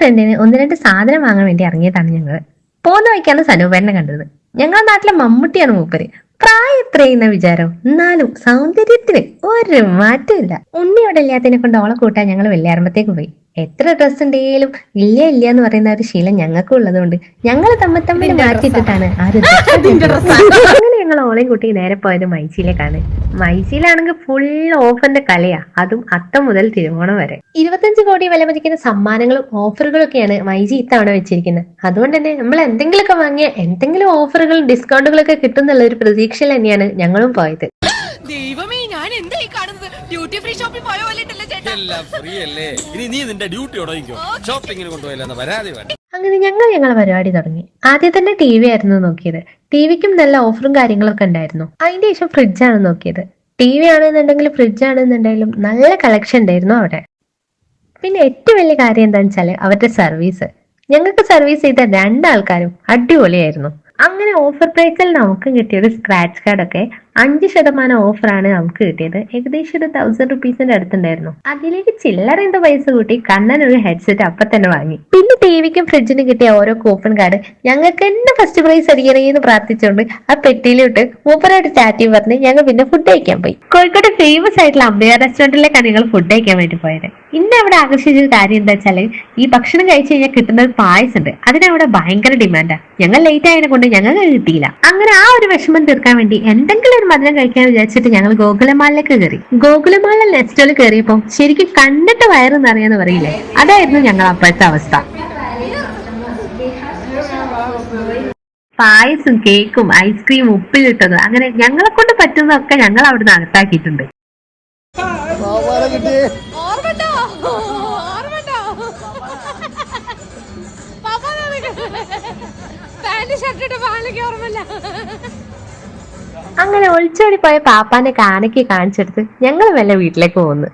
ഫ്രണ്ടിന് ഒന്ന് രണ്ട് സാധനം വാങ്ങാൻ വേണ്ടി ഇറങ്ങിയതാണ് ഞങ്ങൾ പോകുന്ന വഴിക്കാണ് സനൂപേട്ടനെ കണ്ടത്. ഞങ്ങളുടെ നാട്ടിലെ മമ്മൂട്ടിയാണ് മൂപ്പര്. പ്രായം എത്രയെന്ന വിചാരം. എന്നാലും സൗന്ദര്യത്തിന് ഒരു മാറ്റമില്ല ഉണ്ണി ഇവിടെ ഇല്ലാത്തതിനെ കൊണ്ട് ഓളെ കൂട്ടാൻ ഞങ്ങൾ വെള്ളിയാറമ്പത്തേക്ക് പോയി. എത്ര ഡ്രസ് ഉണ്ടെങ്കിലും ഇല്ല ഇല്ല എന്ന് പറയുന്ന ഒരു ശീലം ഞങ്ങൾക്കും ഉള്ളതുകൊണ്ട് ഞങ്ങൾ തമ്മിൽ തമ്മിൽ മാറ്റിയിട്ടിട്ടാണ് ആ. ഒരു അങ്ങനെ ഞങ്ങൾ ഓളെയും കൂട്ടി നേരെ പോയത് മൈച്ചിയിലേക്കാണ്. മൈച്ചിയിലാണെങ്കിൽ ഫുൾ ഓഫറിന്റെ കളിയാ അതും അത്തം മുതൽ തിരുവോണം വരെ. ഇരുപത്തഞ്ച് കോടി വില മതിക്കുന്ന സമ്മാനങ്ങളും ഓഫറുകളും ഒക്കെയാണ് മൈജി ഇത്തവണ വെച്ചിരിക്കുന്നത്. അതുകൊണ്ട് തന്നെ നമ്മൾ എന്തെങ്കിലുമൊക്കെ വാങ്ങിയ എന്തെങ്കിലും ഓഫറുകളും ഡിസ്കൗണ്ടുകളൊക്കെ കിട്ടുന്നുള്ള ഒരു പ്രതീക്ഷയിൽ തന്നെയാണ് ഞങ്ങളും പോയത്. ദൈവമേ ഞാൻ എന്തായി കാണുന്നത്? ഡ്യൂട്ടി ഫ്രീ ഷോപ്പിൽ പോയ പോലെ ചേട്ടാ? എല്ലാം ഫ്രീ അല്ലേ? ഇനി നീ നിന്റെ ഡ്യൂട്ടി ഉടങ്ങിക്കോ ഷോപ്പിങ്ങിന് കൊണ്ടുപോയില്ലെന്ന പരാതി അങ്ങനെ ഞങ്ങൾ ഞങ്ങളെ പരിപാടി തുടങ്ങി. ആദ്യം തന്നെ ടി വി ആയിരുന്നു നോക്കിയത്. ടി വിക്കും നല്ല ഓഫറും കാര്യങ്ങളൊക്കെ ഉണ്ടായിരുന്നു. അതിന്റെ ശേഷം ഫ്രിഡ്ജാണ് നോക്കിയത്. ടി വി ആണെന്നുണ്ടെങ്കിൽ ഫ്രിഡ്ജ് ആണെന്നുണ്ടെങ്കിലും നല്ല കളക്ഷൻ ഉണ്ടായിരുന്നു അവിടെ. പിന്നെ ഏറ്റവും വലിയ കാര്യം എന്താണെന്ന് വെച്ചാൽ അവരുടെ സർവീസ് ഞങ്ങൾക്ക് സർവീസ് ചെയ്ത രണ്ടാൾക്കാരും അടിപൊളിയായിരുന്നു. അങ്ങനെ ഓഫർ പ്രൈസിൽ നമുക്ക് കിട്ടിയ ഒരു സ്ക്രാച്ച് കാർഡൊക്കെ അഞ്ച് ശതമാനം ഓഫറാണ് നമുക്ക് കിട്ടിയത്. ഏകദേശം ഒരു തൗസൻഡ് റുപ്പീസിന്റെ അടുത്തുണ്ടായിരുന്നു. അതിലേക്ക് ചില്ലറ എന്തോ പൈസ കൂട്ടി കണ്ണൻ ഒരു ഹെഡ്സെറ്റ് അപ്പൊ തന്നെ വാങ്ങി. പിന്നെ ടിവിക്കും ഫ്രിഡ്ജിനും കിട്ടിയ ഓരോ കൂപ്പൺ കാർഡ് ഞങ്ങൾക്ക് തന്നെ ഫസ്റ്റ് പ്രൈസ് അടിക്കണേ എന്ന് പ്രാർത്ഥിച്ചുകൊണ്ട് ആ പെട്ടിയിലിട്ട് മൂപ്പരായിട്ട് ചാറ്റി പറഞ്ഞ് ഞങ്ങൾ പിന്നെ ഫുഡ് കഴിക്കാൻ പോയി. കോഴിക്കോട് ഫേമസ് ആയിട്ടുള്ള അമ്പയ റെസ്റ്റോറന്റിലേക്കാണ് ഞങ്ങൾ ഫുഡ് കഴിക്കാൻ വേണ്ടി പോയത്. ഇന്ന് അവിടെ ആകർഷിച്ച കാര്യം എന്താ വെച്ചാൽ ഈ ഭക്ഷണം കഴിച്ചു കഴിഞ്ഞാൽ കിട്ടുന്ന ഒരു പായസം ഉണ്ട് അതിനവിടെ ഭയങ്കര ഡിമാൻഡാ ഞങ്ങൾ ലേറ്റ് ആയതിനെ കൊണ്ട് ഞങ്ങൾക്ക് കിട്ടിയില്ല. അങ്ങനെ ആ ഒരു വിഷമം തീർക്കാൻ വേണ്ടി എന്തെങ്കിലും ഒരു മധുരം കഴിക്കാൻ വിചാരിച്ചിട്ട് ഞങ്ങൾ ഗോകുലമാളിലേക്ക് കയറി. ഗോകുലമാളിലെ നെസ്റ്റോയിൽ കയറിയപ്പോൾ ശരിക്കും കണ്ടിട്ട് വയറ് അറിയാന്ന് പറയില്ലേ? അതായിരുന്നു ഞങ്ങൾ അപ്പോഴത്തെ അവസ്ഥ. പായസും കേക്കും ഐസ്ക്രീം ഉപ്പിലിട്ടത്. അങ്ങനെ ഞങ്ങളെ കൊണ്ട് പറ്റുന്നതൊക്കെ ഞങ്ങൾ അവിടുന്ന് അകത്താക്കിയിട്ടുണ്ട്. പാന്റ് ഷർട്ട് ഇട്ട പാലിക്ക് ഓർമ്മല്ല അങ്ങനെ ഒളിച്ചോടി പോയ പാപ്പാനെ കാനയ്ക്ക് കാണിച്ചെടുത്ത് ഞങ്ങൾ വല്ല വീട്ടിലേക്ക് പോകുന്നു